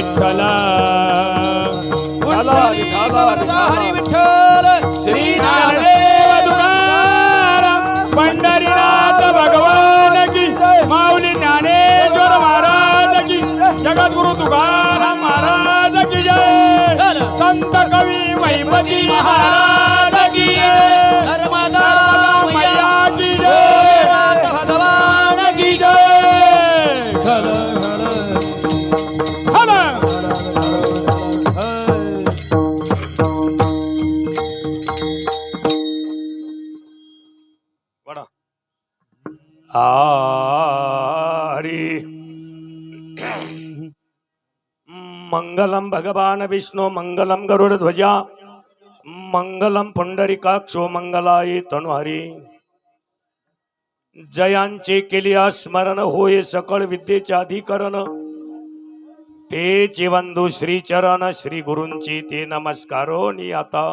ವಿಠಲ मंगलम भगवान विष्णू मंगलम गरुड ध्वजा मंगलम पुंडरिकाक्षो मंगलाय तनुहरी जयांचे केले स्मरण होय सकळ विद्येचे अधिकरण। ते बंधू श्रीचरण श्री गुरूंची ते नमस्कारो नि आता।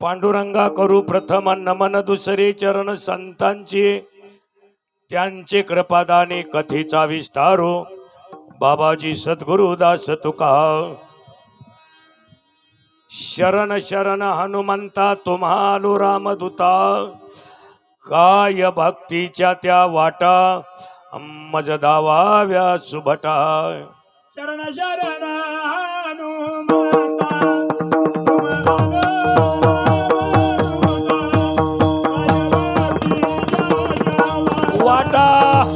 पांडुरंगा करू प्रथम नमन दुसरे चरण संतांचे। त्यांचे कृपादाने कथेचा विस्तारो। बाबाजी सद्गुरु दास तुका. शरण शरण हनुमंता तुम्हालो रामदूता. काय भक्तीच्या त्या वाटा मज दावाव्या सुभटा. शरण शरण हनुमंता वाटा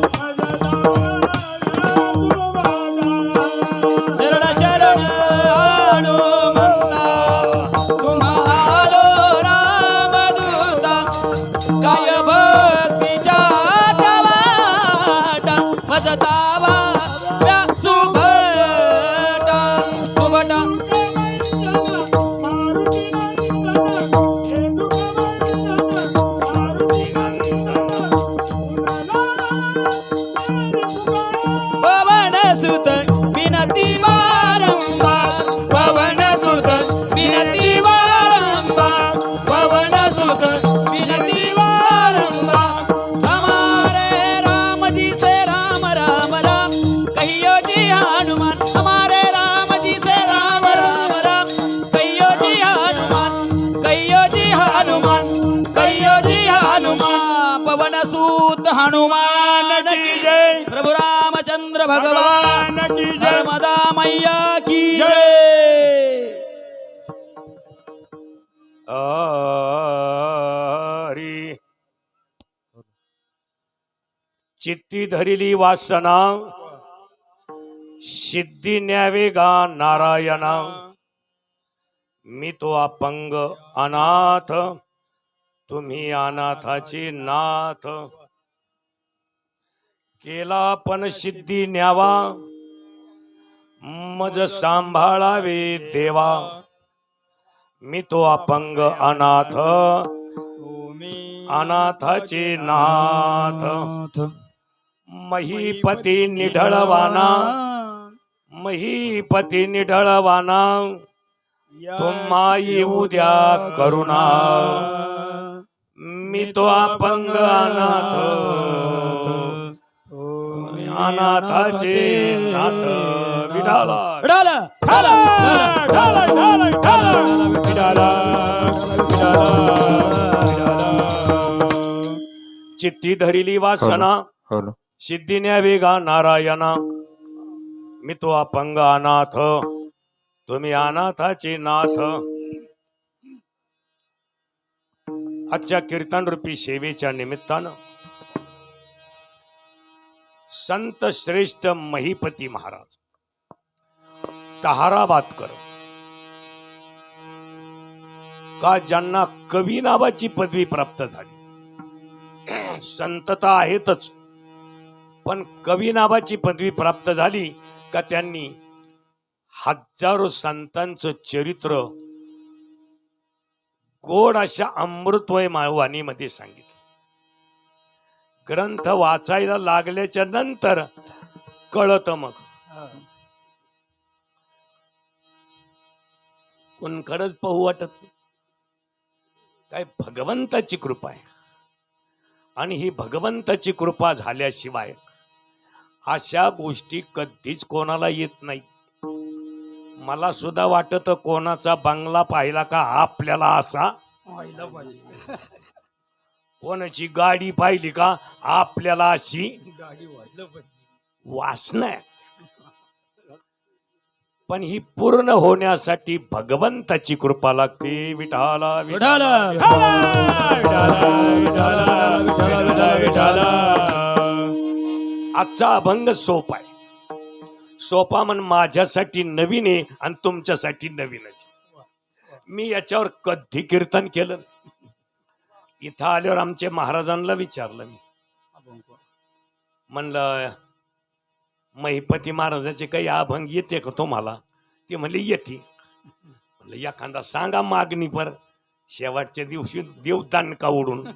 हनुमान की जय। प्रभु रामचंद्र भगवान। की जय। नर्मदा मैया की जय। हरी चित्ती धरिली वासना। सिद्धी न्यावे गा नारायणा। मी तो अपंग अनाथ। तुम्ही अनाथाचे नाथ। केला पण सिद्धी न्यावा. मज सांभाळावे देवा. मी तो अपंग अनाथ. अनाथाचे नाथ. महीपती निढळवाना. महीपती निढळवाना. तुम्हा येऊ द्या करुणा. मी तो अपंग अनाथ. अनाथाचे नाथ विढाला ढाला ढाला ढाला ढाला ढाला ढाला चित्ती धरिली वासना. सिद्धी न्यावे गा नारायणा. मी तो अपंग अनाथ. तुम्ही अनाथाचे नाथ. आजच्या कीर्तन रूपी सेवेच्या निमित्तानं संत श्रेष्ठ महिपती महाराज. तहाराबादकर का ज्यांना कवी नावाची पदवी प्राप्त झाली? संतता आहेतच. पण कवी नावाची पदवी प्राप्त झाली का त्यांनी हजारो संतांचं चरित्र गोड अशा अमृतवय वाणीमध्ये सांगितलं? ग्रंथ वाचायला लागल्याच्या नंतर कळत मग. कोणकडच पाहू वाटत काय भगवंताची कृपा आहे. आणि ही भगवंताची कृपा झाल्याशिवाय अशा गोष्टी कधीच कोणाला येत नाही. मला सुद्धा वाटत कोणाचा बंगला पाहिला का आपल्याला असा? कोणाची गाडी पाहिली का आपल्याला अशी वासना आहे. पण ही पूर्ण होण्यासाठी भगवंताची कृपा लागते विठाला ढाला आजचा अभंग सोप आहे सोपा म्हण माझ्यासाठी नवीन आहे आणि तुमच्यासाठी नवीनच आहे. मी याच्यावर कधी कीर्तन केलं. इथं आल्यावर आमच्या महाराजांना विचारलं मी. म्हणलं महिपती महाराजाचे काही अभंग येते का तुम्हाला? ते म्हणले येते. म्हणलं एखादा सांगा मागणी पर शेवटच्या दिवशी देव का उडून.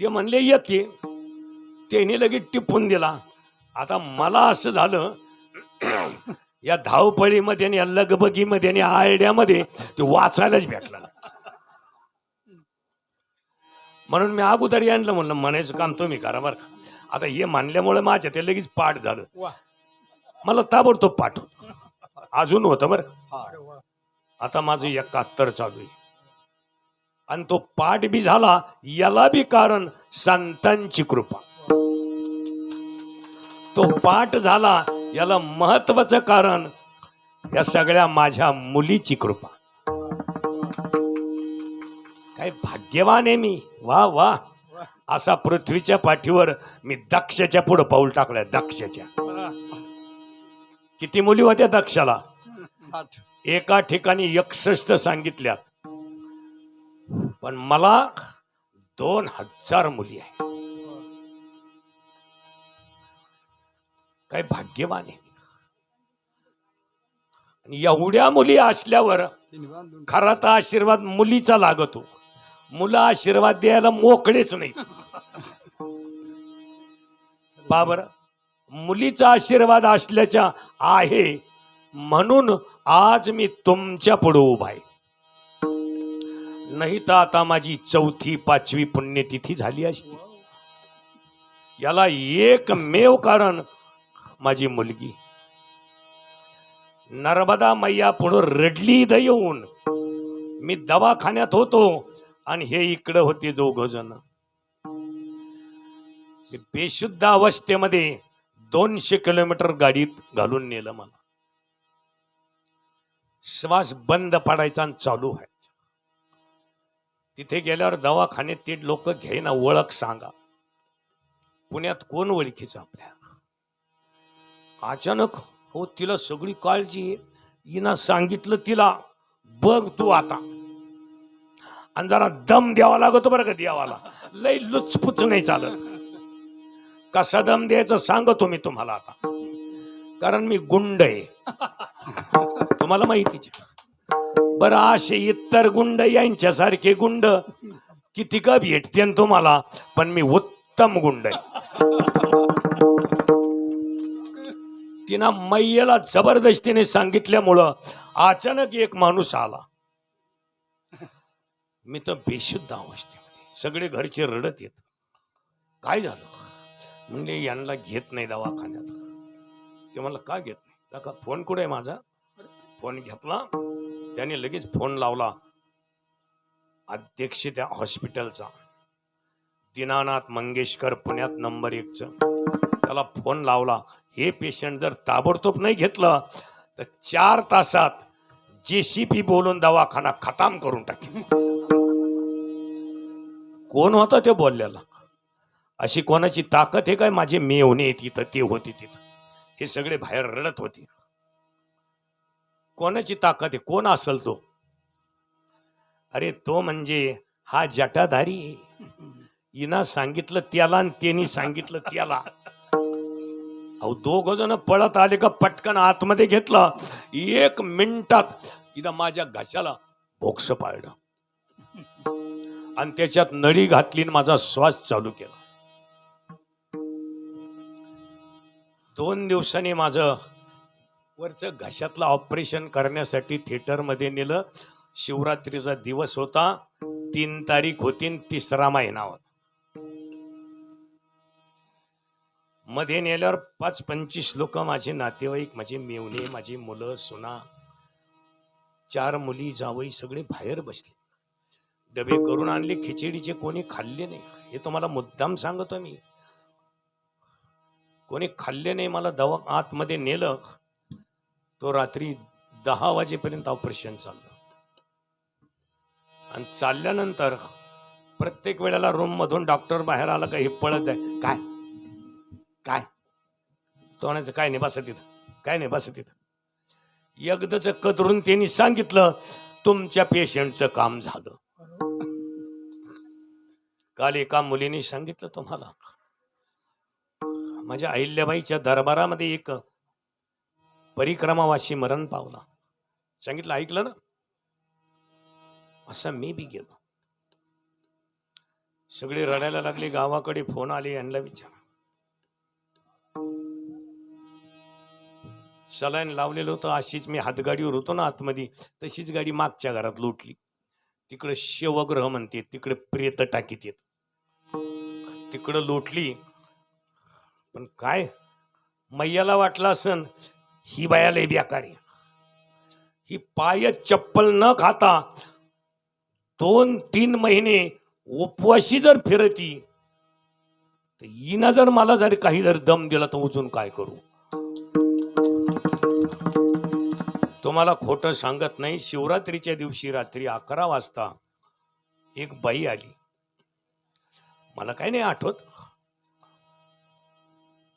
ते म्हणले येते. त्याने लगेच टिपून दिला. आता मला असं झालं या धावपळीमध्ये आणि या लगबगीमध्ये आणि आरड्यामध्ये ते वाचायलाच भेटला म्हणून मी अगोदर यांना म्हणलं म्हणायचं काम तुम्ही करा बरं का. आता हे मानल्यामुळे माझ्या ते लगेच पाठ झालं. मला ताबडतोब पाठ होत. अजून होतं बरं का. आता माझं एकाहत्तर चालू आहे. आणि तो पाठ बी झाला याला बी कारण संतांची कृपा. तो पाठ झाला याला महत्वाचं कारण या सगळ्या माझ्या मुलीची कृपा. काय भाग्यवान आहे मी. वा वा. असा पृथ्वीच्या पाठीवर मी दक्षच्या पुढे पाऊल टाकलंय दक्षच्या. किती मुली होत्या दक्षाला? एका ठिकाणी एकसष्ट सांगितल्यात. पण मला दोन हजार मुली आहे काय भाग्यवान आहे आणि एवढ्या मुली असल्यावर खरा तर आशीर्वाद मुलीचा लागतो. मुलं आशीर्वाद द्यायला मोकळेच नाही बाबर मुलीचा आशीर्वाद असल्याच्या आहे म्हणून आज मी तुमच्यापुढे उभा आहे. नाही तर आता माझी चौथी पाचवी पुण्यतिथी झाली असती. याला एकमेव कारण माझी मुलगी. नर्मदा मैया पुढं रडली इथं येऊन. मी दवाखान्यात होतो आणि हे इकडं होते दोघ जण. बेशुद्ध अवस्थेमध्ये दोनशे किलोमीटर गाडीत घालून नेलं मला. श्वास बंद पडायचा आणि चालू व्हायचा. तिथे गेल्यावर दवाखान्यात ते लोक घेईना ओळख सांगा. पुण्यात कोण ओळखीचं आपल्या? अचानक हो तिला सगळी काळजी आहे. हिनं सांगितलं तिला बघ तू आता. आणि जरा दम द्यावा लागतो बरं का देवाला. लय लुचपुच नाही चालत. कसा दम द्यायचं सांगतो मी तुम्हाला आता. कारण मी गुंड आहे. तुम्हाला माहितीच बरं असे इतर गुंड यांच्यासारखे गुंड किती का भेटते तुम्हाला? पण मी उत्तम गुंड आहे. तिनं मैयेला जबरदस्तीने सांगितल्यामुळं अचानक एक माणूस आला. मी तर बेशुद्ध अवस्थेमध्ये सगळे घरचे रडत येत. काय झालं? म्हणजे यांना घेत नाही दवाखान्यात. ते मला का घेत नाही? दाखा फोन कुठे आहे माझा? फोन घेतला. त्याने लगेच फोन लावला. अध्यक्ष त्या हॉस्पिटलचा. दीनानाथ मंगेशकर पुण्यात नंबर एकचं. त्याला फोन लावला. हे पेशंट जर ताबडतोब नाही घेतलं तर चार तासात जे सी पी बोलून दवाखाना खताम करून टाकेल. कोण होता ते बोललेला? अशी कोणाची ताकद आहे काय? माझे मेवणे तिथं ते होते तिथं. हे सगळे बाहेर रडत होते. कोणाची ताकद आहे? कोण असल तो? अरे तो म्हणजे हा जटाधारी. इना सांगितलं त्याला आणि त्यांनी सांगितलं त्याला. अहो दोघ जण पळत आले का पटकन आतमध्ये घेतलं. एक मिनिटात इथं माझ्या घशाला भोक्स पाळलं. आणि त्याच्यात नळी घातली आणि माझा श्वास चालू केला. दोन दिवसांनी माझं वरचं घशातलं ऑपरेशन करण्यासाठी थिएटरमध्ये नेलं. शिवरात्रीचा दिवस होता. तीन तारीख होती तिसरा महिना होता. मध्ये नेल्यावर पाच पंचवीस लोक माझे नातेवाईक माझे मेवणे माझी मुलं सुना चार मुली जावई सगळे बाहेर बसले. डबे करून आणले खिचडीचे कोणी खाल्ले नाही. हे तुम्हाला मुद्दाम सांगतो मी. कोणी खाल्ले नाही मला दवा आतमध्ये नेलं. तो रात्री दहा वाजेपर्यंत ऑपरेशन चाललं. आणि चालल्यानंतर प्रत्येक वेळेला रूम मधून डॉक्टर बाहेर आला का हे पळत जाय. काय? काय? तो म्हणायचं काय नाही बसा तिथं काय नाही बसा तिथं एकदाच कदरून त्यांनी सांगितलं तुमच्या पेशंटचं काम झालं. काल एका मुलीने सांगितलं तुम्हाला. माझ्या अहिल्याबाईच्या दरबारामध्ये एक परिक्रमावासी मरण पावला. सांगितलं ऐकलं ना? असं मी बी गेलो. सगळे रडायला लागले गावाकडे फोन आले यांना विचार सलाईन लावलेलं होतं अशीच मी हातगाडीवर होतो ना आतमध्ये तशीच गाडी मागच्या घरात लोटली. तिकडं शिवग्रह म्हणते तिकडे प्रेत टाकीत येत. तिकडं लोटली. पण काय? मैयाला वाटलं असन ही बाया लय बेकारी ही पाय चप्पल न खाता दोन तीन महिने उपवाशी जर फिरती तर हिनं जर मला जर काही जर दम दिला तर उजून काय करू? तुम्हाला खोटं सांगत नाही. शिवरात्रीच्या दिवशी रात्री अकरा वाजता एक बाई आली. मला काही नाही आठवत.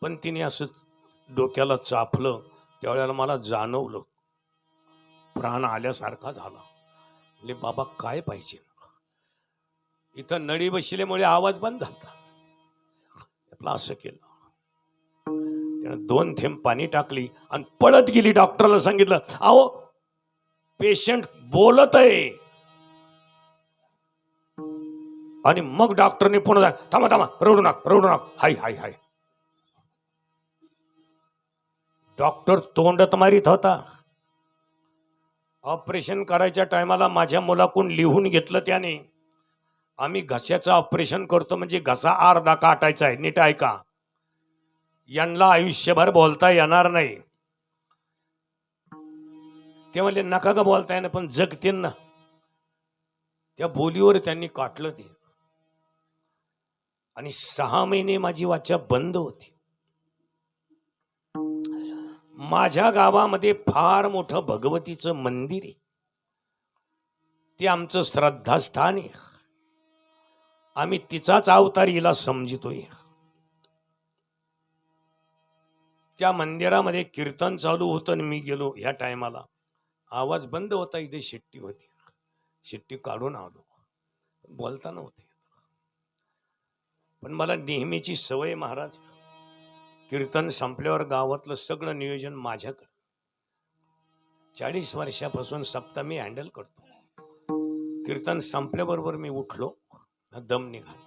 पण तिने असं डोक्याला चापलं. त्यावेळेला मला जाणवलं. प्राण आल्यासारखा झाला. म्हणजे बाबा काय पाहिजे? इथं नळी बसल्यामुळे आवाज बंद झाला. आपला असं केलं. त्यानं दोन थेंब पाणी टाकली आणि पळत गेली डॉक्टरला सांगितलं अहो पेशंट बोलत आहे आणि मग डॉक्टरने पुन्हा झालं थांबा थांबा रडू नका रडू नका हाय हाय हाय. डॉक्टर तोंडत मारीत होता. ऑपरेशन करायच्या टायमाला माझ्या मुलाकडून लिहून घेतलं त्याने. आम्ही घशाचं ऑपरेशन करतो म्हणजे घसा अर्धा काटायचा आहे नीट ऐका. यांना आयुष्यभर बोलता येणार नाही. ते म्हणले नका का बोलता येणार पण जगतील ना. त्या बोलीवर त्यांनी काटलं ते. आणि सहा महिने माझी वाचा बंद होती. माझ्या गावामध्ये फार मोठं भगवतीचं मंदिर आहे. ते आमचं श्रद्धास्थान आहे. आम्ही तिचाच अवतार हिला समजितोय. त्या मंदिरामध्ये कीर्तन चालू होतं आणि मी गेलो ह्या टायमाला. आवाज बंद होता इथे शिट्टी होती. शिट्टी काढून आलो. बोलता नव्हते पण मला नेहमीची सवय महाराज कीर्तन संपल्यावर गावातलं सगळं नियोजन माझ्याकडे. चाळीस वर्षापासून सप्तमी हँडल करतो. कीर्तन संपल्याबरोबर मी उठलो दम निघाला.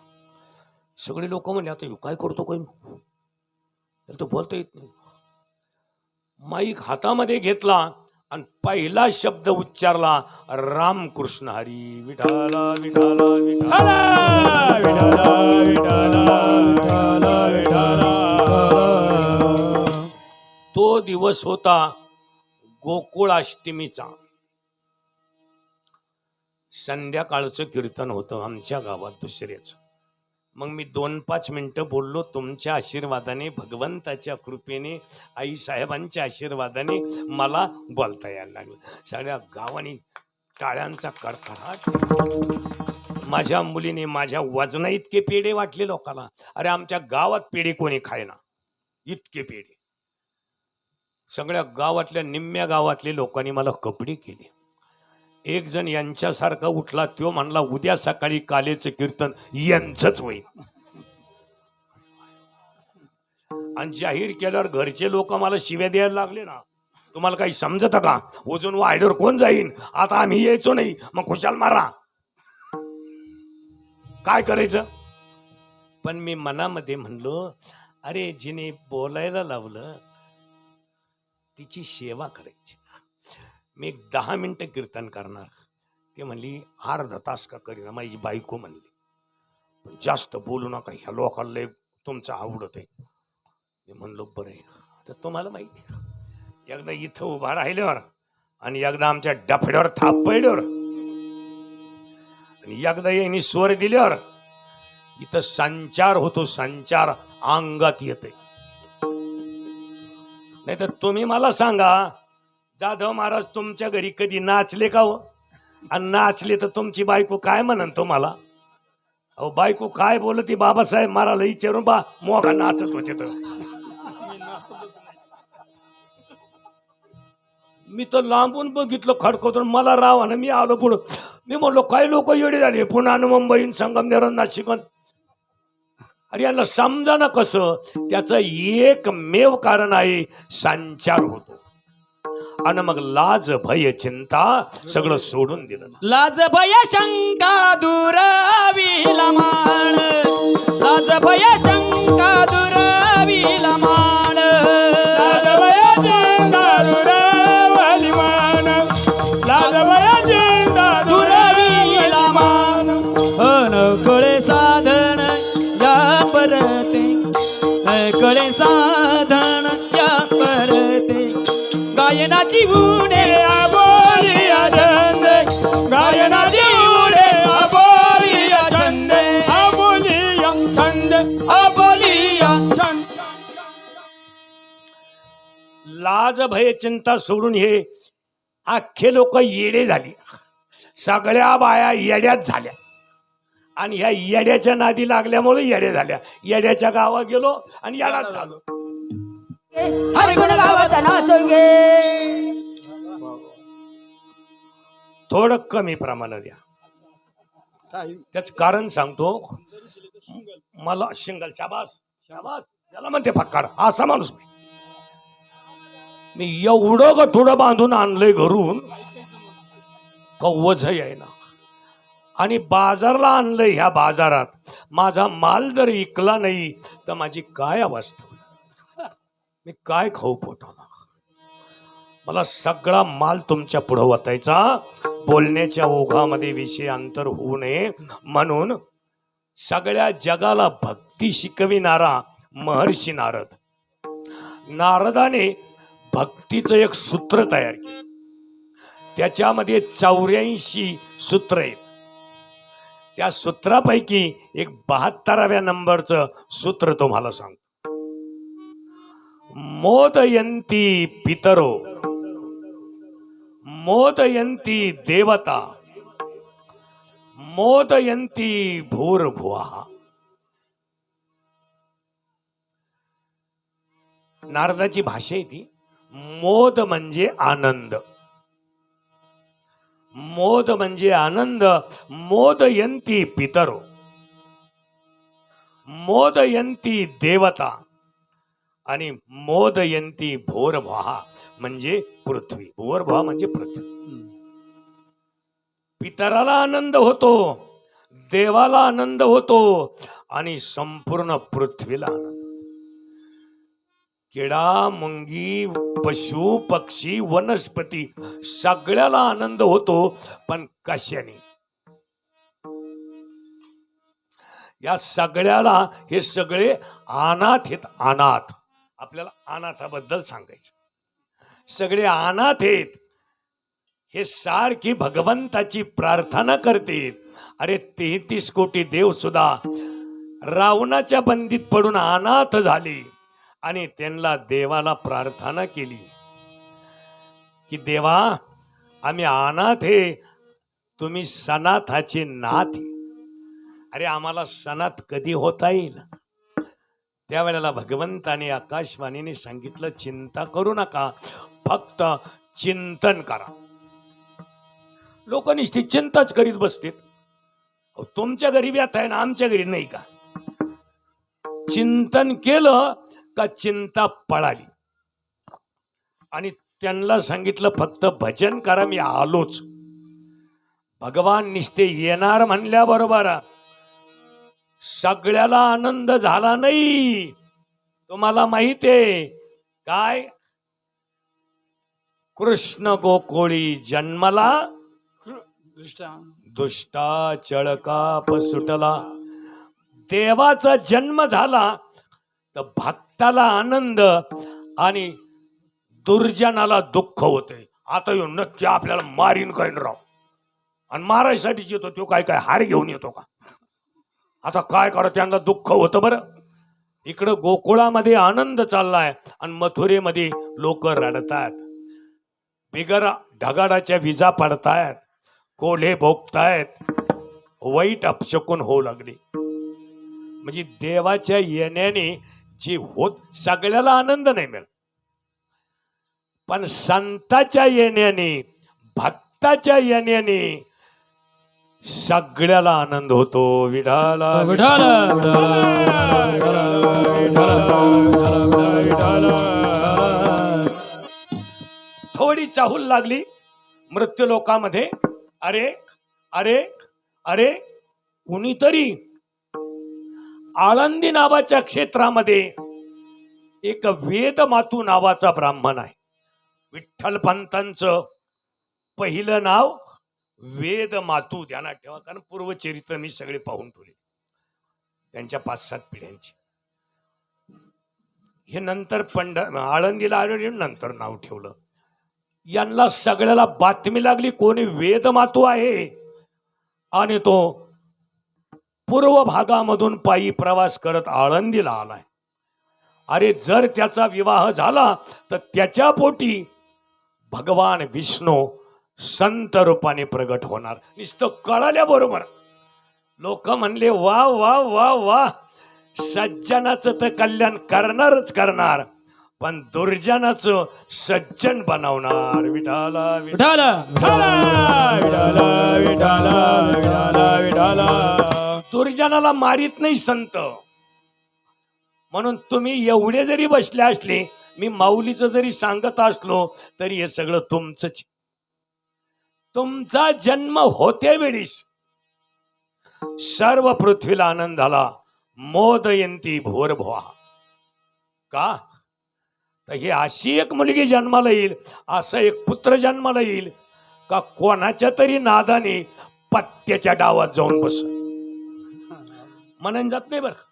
सगळे लोक म्हणले आता काय करतो काय तो बोलता येत नाही. माईक हातामध्ये घेतला आणि पहिला शब्द उच्चारला रामकृष्ण हरी. विठाला विठाला विठाला विठाला विठाला विठाला तो दिवस होता गोकुळाष्टमीचा. संध्याकाळचं कीर्तन होतं आमच्या गावात दुसऱ्याचं. मग मी दोन पाच मिनटं बोललो तुमच्या आशीर्वादाने भगवंताच्या कृपेने आई साहेबांच्या आशीर्वादाने मला बोलता यायला लागलं. सगळ्या गावाने टाळ्यांचा कडकडाट. माझ्या मुलीने माझ्या वजना इतके पेढे वाटले लोकांना अरे आमच्या गावात पेढे कोणी खायना? इतके पेढे. सगळ्या गावातल्या निम्म्या गावातले लोकांनी मला कपडे केले. एक जण यांच्यासारखा उठला तो म्हणला उद्या सकाळी कालेचं कीर्तन यांचंच होईल. आणि जाहीर केल्यावर घरचे लोक मला शिव्या द्यायला लागले ना. तुम्हाला काही समजत का? अजून वायडर कोण जाईन? आता आम्ही यायचो नाही. मग खुशाल मारा. काय करायचं? पण मी मनामध्ये म्हणलो अरे जिने बोलायला लावलं तिची सेवा करायची. मी एक दहा मिनटं कीर्तन करणार. ते म्हणली अर्धा तास का करीना माझी बायको म्हणली. पण जास्त बोलू नका ह्या लोकांना लय तुमचं आवडत आहे. मी म्हणलो बरं तर तुम्हाला माहिती एकदा इथं उभा राहिल्यावर आणि एकदा आमच्या डफड्यावर थाप पडल्यावर आणि एकदा यांनी स्वर दिल्यावर इथं संचार होतो संचार अंगात येते नाही तर तुम्ही मला सांगा जाधव महाराज तुमच्या घरी कधी नाचले का हो? आणि नाचले तर तुमची बायको काय म्हणन तुम्हाला अहो बायको काय बोलती? बाबासाहेब माराला विचारून बा मोका नाचत होते तर. मी तर लांबून बघितलं खडकवतो मला राव ना मी आलो पुढं. मी म्हणलो काही लोक येडे झाले? पुन्हा मुंबई संगमनेर नाशिक अरे यांना समजा ना कसं? त्याचं एकमेव कारण आहे संचार होतो. आणि मग लाज भय चिंता सगळं सोडून दिलं लाज भय शंका दुरावीला लाज भय लाज भय चिंता सोडून हे अख्खे लोक येडे झाली. सगळ्या बाया येड्याच झाल्या. आणि ह्या येड्याच्या नादी लागल्यामुळे येड्या झाल्या. येड्याच्या गावात गेलो आणि येडाच झालो. थोडं कमी प्रमाणात द्या. त्याच कारण सांगतो. मला शिंगल शाबास शाबास. याला म्हणते फक्काड असा माणूस मी. मी एवढं गठोडं बांधून आणलंय घरून कव्वच आहे ना आणि बाजारला आणलंय ह्या बाजारात. माझा माल जर इकला नाही तर माझी काय अवस्था मी काय खाऊ पोटाला? मला सगळा माल तुमच्या पुढं वतायचा. बोलण्याच्या ओघामध्ये विषय अंतर होऊ नये. म्हणून सगळ्या जगाला भक्ती शिकविणारा महर्षी नारद. नारदाने भक्तीचं एक सूत्र तयार केलं. त्याच्यामध्ये चौऱ्याऐंशी सूत्र आहेत. त्या सूत्रापैकी एक बहात्तराव्या नंबरचं सूत्र तुम्हाला सांगतो. मोदयंती पितरो मोदयंती देवता मोदयंती भूर्भुवा। नारदाची भाषा आहे ती. मोद म्हणजे आनंद. मोद म्हणजे आनंद मोदयंती पितरो. मोदयंती देवता आणि मोदयंती भोरभा म्हणजे पृथ्वी. भोरभा म्हणजे पृथ्वी. पितराला आनंद होतो देवाला आनंद होतो आणि संपूर्ण पृथ्वीला आनंद. किडा मुंगी पशु पक्षी वनस्पती सगळ्याला आनंद होतो पण कशाने या सगळ्याला हे सगळे अनाथ आहेत अनाथ. आपल्याला अनाथाबद्दल सांगायचं. सगळे अनाथ आहेत. हे सारखी भगवंताची प्रार्थना करतेत. अरे तेहतीस कोटी देव सुद्धा रावणाच्या बंदीत पडून अनाथ झाले. आणि त्यांना देवाला प्रार्थना केली. की देवा आम्ही अनाथ हे तुम्ही सनाथाचे नाथ अरे आम्हाला सनाथ कधी होता येईल त्यावेळेला भगवंताने आकाशवाणीने सांगितलं चिंता करू नका. फक्त चिंतन करा. लोक निश्चित चिंताच करीत बसतील अहो, तुमच्या घरी व्यथा आहे ना आमच्या घरी नाही का? चिंतन केलं का चिंता पळाली. आणि त्यांना सांगितलं फक्त भजन करा मी आलोच. भगवान निस्ते येणार म्हणल्याबरोबर सगळ्याला आनंद झाला नाही. तुम्हाला माहीत आहे काय? कृष्ण गोकोळी जन्मला. दुष्टा चळका सुटला. देवाचा जन्म झाला. तर त्याला आनंद आणि दुर्जनाला दुःख होते. आता येऊन नक्की आपल्याला मारीन काय राव आणि मारायसाठीच येतो तो काय काय हार घेऊन येतो का? आता काय करा त्यांना दुःख होतं बरं. इकडं गोकुळामध्ये आनंद चाललाय आणि मथुरेमध्ये लोक रडतात बिगर ढगाडाच्या विजा पडतायत. कोल्हे भोगतायत. वाईट अपशकून होऊ लागले. म्हणजे देवाच्या येण्याने जे होत सगळ्याला आनंद नाही मिळत. पण संताच्या येण्याने भक्ताच्या येण्याने सगळ्याला आनंद होतो. विठाल थोडी चाहूल लागली मृत्यू लोकामध्ये. अरे अरे अरे कुणीतरी आळंदी नावाच्या क्षेत्रामध्ये एक वेदमातू नावाचा ब्राह्मण आहे. विठ्ठल पंतांचं पहिलं नाव वेदमातू ध्यानात ठेवा कारण पूर्वचरित्र मी सगळे पाहून ठेवले. त्यांच्या पाच सात पिढ्यांची. हे नंतर पंढ आळंदीला आले नंतर नाव ठेवलं. यांना सगळ्याला बातमी लागली कोणी वेदमातू आहे. आणि तो पूर्व भागामधून पायी प्रवास करत आळंदीला आलाय. अरे जर त्याचा विवाह झाला तर त्याच्या पोटी भगवान विष्णू संत रूपाने प्रगट होणार. नुसतं कळाल्याबरोबर. लोक म्हणले वा वा वा वा सज्जनाचं तर कल्याण करणारच करणार पण दुर्जनाचं सज्जन बनवणार. विठाला विठा- विठाल विठाल विठाल विठाल विठाल दुर्जनाला मारित नाही संत. म्हणून तुम्ही एवढे जरी बसले असले मी माऊलीचं जरी सांगत असलो तरी हे सगळं तुमचंच तुमचा जन्म होते वेळीस सर्व पृथ्वीला आनंद झाला. मोदयंती भोर भोवा का? तर ही अशी एक मुलगी जन्माला येईल असं एक पुत्र जन्माला येईल का कोणाच्या तरी नादाने पत्त्याच्या डावात जाऊन बस म्हणून जात नाही बरं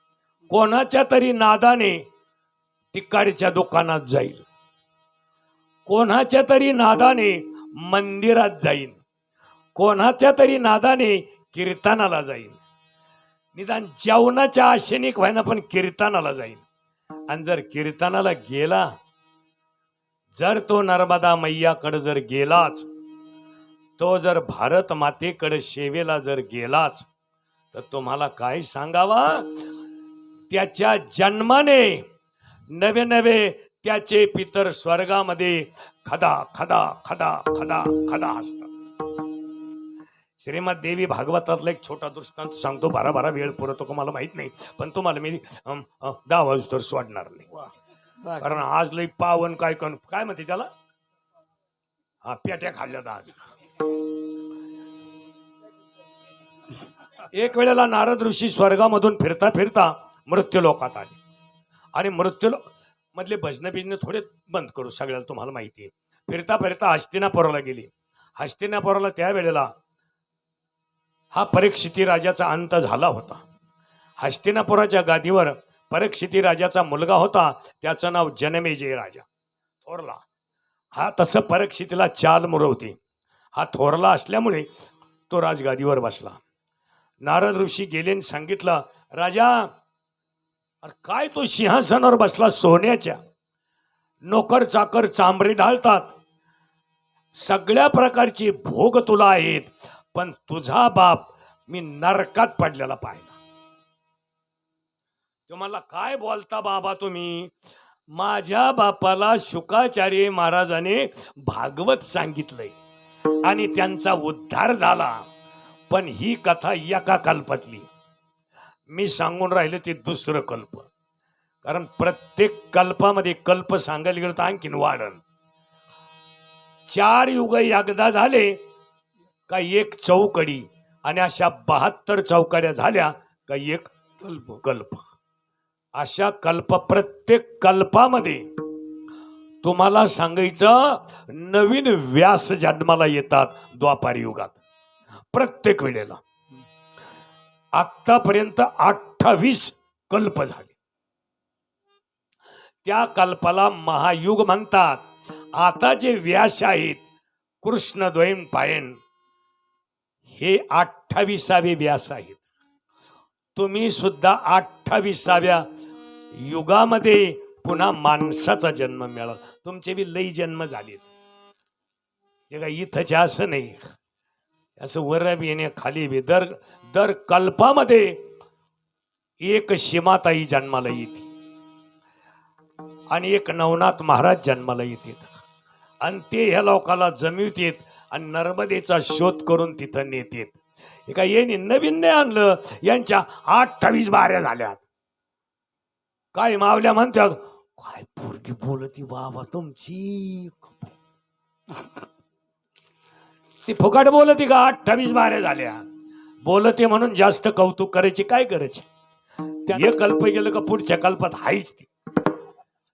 कोणाच्या तरी नादाने तिकडच्या दुकानात जाईल. कोणाच्या तरी नादाने मंदिरात जाईन कोणाच्या तरी नादाने कीर्तनाला जाईन निदान जेवणाच्या आशेने व्हायना पण कीर्तनाला जाईन आणि जर कीर्तनाला गेला जर तो नर्मदा मैयाकडे जर गेलाच तो जर भारत मातेकडे सेवेला जर गेलाच तर तुम्हाला काय सांगावा? त्याच्या जन्माने नवे नवे त्याचे पितर स्वर्गामध्ये खदा खदा खदा खदा खदा असतात. श्रीमद देवी भागवतातला एक छोटा दृष्टांत सांगतो. बारा बारा वेळ पुरतो का मला माहीत नाही पण तुम्हाला मी दहा वाजू तर सोडणार नाही. कारण आज लई पावन काय कन काय म्हणते त्याला? हा पेट्या खाल्ल्यात आज. एक वेळेला नारद ऋषी स्वर्गामधून फिरता फिरता मृत्यू लोकात आले. आणि मृत्यू मधले भजन बिजनं थोडे बंद करू सगळ्याला तुम्हाला माहिती आहे. फिरता फिरता हस्तिनापुराला गेली. हस्तिनापुराला त्या वेळेला हा परीक्षिती राजाचा अंत झाला होता. हस्तिनापुराच्या गादीवर परीक्षिती राजाचा मुलगा होता त्याचं नाव जनमेजय राजा. थोरला. हा तसं परीक्षितीला चाल मुरवते. हा थोरला असल्यामुळे तो राजगादीवर बसला. नारद ऋषी गेले आणि सांगितलं राजा अरे काय तो सिंहासनावर बसला सोन्याच्या? नोकर चाकर चांबरे ढालतात. सगळ्या प्रकारचे भोग तुला आहेत पण तुझा बाप मी नरकात पडलेला पाहिला. तुम्हाला काय बोलता बाबा तुम्ही? माझ्या बापाला शुकाचार्य महाराजाने भागवत सांगितलंय आणि त्यांचा उद्धार झाला. पण ही कथा एका कल्पातली. मी सांगून राहिले ते दुसरं कल्प. कारण प्रत्येक कल्पामध्ये कल्प सांगायला गेलं तर आणखीन वाढन चार युग एकदा झाले का एक चौकडी आणि अशा बहात्तर चौकड्या झाल्या का एक कल्प. कल्प. अशा कल्प प्रत्येक कल्पामध्ये तुम्हाला सांगायचं नवीन व्यास जन्माला येतात द्वापार युगात. प्रत्येक वेळेला. आतापर्यंत अठ्ठावीस कल्प झाले. त्या कल्पाला महायुग म्हणतात. आता जे व्यास आहेत कृष्ण द्वैन पायन हे अठ्ठावीसावे व्यास आहेत. तुम्ही सुद्धा अठ्ठावीसाव्या युगामध्ये पुन्हा माणसाचा जन्म मिळाला. तुमचे बी लई जन्म झालेत. हे काय इथंच असं नाही. असं वर बी येणे खाली बी. दर दर कल्पामध्ये एक सीमाताई जन्माला येते. आणि एक नवनाथ महाराज जन्माला येतात. आणि ते ह्या लोकाला जमीत आणि नर्मदेचा शोध करून तिथं नेतेत. एका येणे नवीन नाही आणलं? यांच्या अठ्ठावीस बाऱ्या झाल्यात. काय मावल्या म्हणतात काय पोरगी बोलती बाबा तुमची? ती फुकट बोलती का अठ्ठावीस बाऱ्या झाल्या. बोलते म्हणून जास्त कौतुक करायची काय करायचे? हे कल्प गेलं का पुढच्या कल्पात हायच ती.